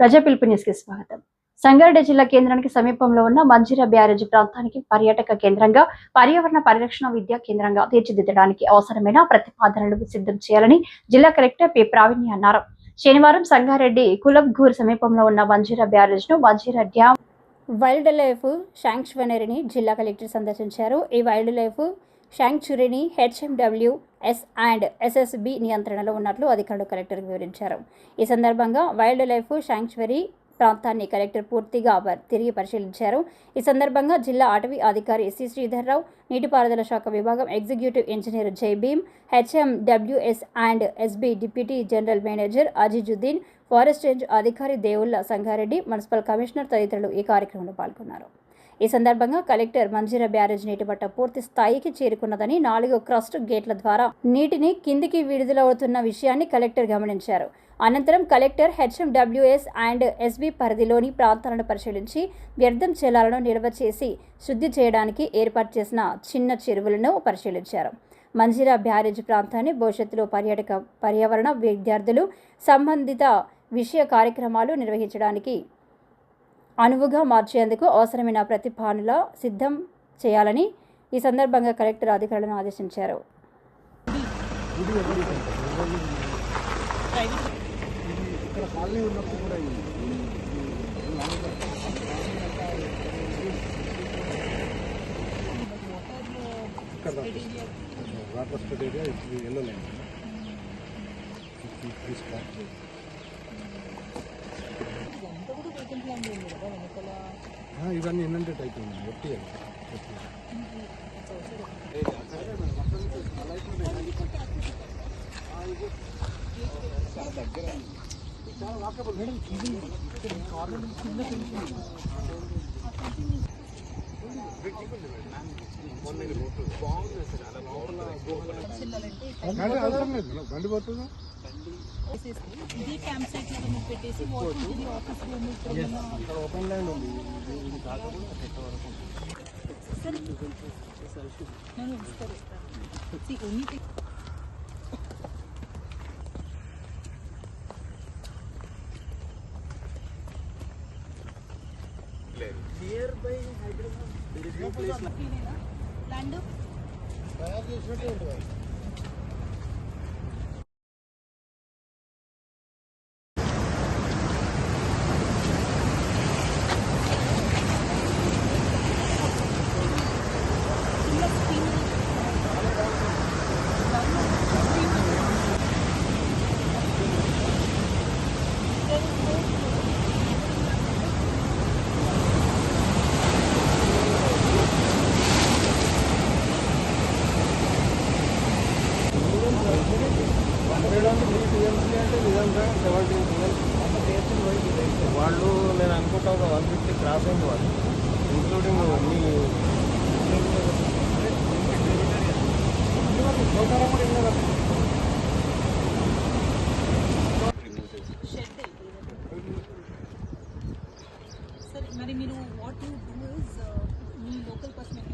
ప్రజా పిలుపు న్యూస్ స్వాగతం. సంగారెడ్డి జిల్లా కేంద్రానికి సమీపంలో ఉన్న మంజీరా బ్యారేజ్ ప్రాంతానికి పర్యాటక కేంద్రంగా పర్యావరణ పరిరక్షణ విద్యా కేంద్రంగా తీర్చిదిద్దడానికి అవసరమైన ప్రతిపాదనలు సిద్ధం చేయాలని జిల్లా కలెక్టర్ పి. ప్రావీణ్య అన్నారు. శనివారం సంగారెడ్డి కులబ్గూర్ సమీపంలో ఉన్న మంజీరా బ్యారేజ్ను మంజీరా డ్యామ్ వైల్డ్ లైఫ్ శాంక్చువనరీని జిల్లా కలెక్టర్ సందర్శించారు. ఈ వైల్డ్ లైఫ్ శాంక్చురీని హెచ్ఎండబ్ల్యూ ఎస్ అండ్ ఎస్ఎస్బి నియంత్రణలో ఉన్నట్లు అధికారులు కలెక్టర్కు వివరించారు. ఈ సందర్భంగా వైల్డ్ లైఫ్ శాంక్చురీ ప్రాంతాన్ని కలెక్టర్ పూర్తిగా తిరిగి పరిశీలించారు. ఈ సందర్భంగా జిల్లా అటవీ అధికారి సి. శ్రీధర్రావు నీటిపారుదల శాఖ విభాగం executive engineer Jai. Bheem HM and SB deputy general manager Azizuddin forest range అధికారి దేవుళ్ళ సంగారెడ్డి మున్సిపల్ కమిషనర్ తదితరులు ఈ కార్యక్రమంలో పాల్గొన్నారు. ఈ సందర్భంగా కలెక్టర్ మంజీరా బ్యారేజ్ నీటి మట్ట పూర్తి స్థాయికి చేరుకున్నదని నాలుగు క్రస్ట్ గేట్ల ద్వారా నీటిని కిందికి విడుదలవుతున్న విషయాన్ని కలెక్టర్ గమనించారు. అనంతరం కలెక్టర్ హెచ్ఎండబ్ల్యూఎస్ అండ్ ఎస్బీ పరిధిలోని ప్రాంతాలను పరిశీలించి వ్యర్థం జలాలను నిల్వ చేసి శుద్ధి చేయడానికి ఏర్పాటు చేసిన చిన్న చెరువులను పరిశీలించారు. మంజీరా బ్యారేజ్ ప్రాంతాన్ని భవిష్యత్తులో పర్యాటక పర్యావరణ విద్యార్థులు సంబంధిత విషయ కార్యక్రమాలు నిర్వహించడానికి అనువుగా మార్చేందుకు అవసరమైన ప్రతిభానుల సిద్ధం చేయాలని ఈ సందర్భంగా కలెక్టర్ అధికారులను ఆదేశించారు. ఇక్కడ కాలనీ ఉన్నప్పుడు కూడా ఈ- ఇక్కడ వాటర్ స్ప్రెడ్ ఏరియా ఇప్పుడు వెళ్ళలేము తీసుకో ఆ, ఇవన్నీ ఏంటంటే అయిపోయింది ఒట్టి బండి అవసరం లేదు బండి పోతుందా ఇది క్యాంప్ సైట్ లాగా మీరు పెట్టేసి వాటర్ ఇది ఆఫీస్ రూమ్ ఇక్కడ ఉన్న ఇక్కడ ఓపెన్ ల్యాండ్ ఉంది ఇది- ఇది కాకుండా చెట్ట వరకు నేను ఇస్తారు See, only thing- క్లీనేనా? ల్యాండ్ తయారు చేసినట్టే ఉంటుంది టీఎంసీ అంటే నిజంగా సెవెంటీన్ టీఎంసీ వాళ్ళు నేను అనుకుంటా ఒక వన్ ఫిఫ్టీ క్రాస్ అయింది వాళ్ళు. ఇంక్లూడింగ్ మీ మరి మీరు వాట్ యూ డూ ఇస్ మీ లోకల్ పర్సన్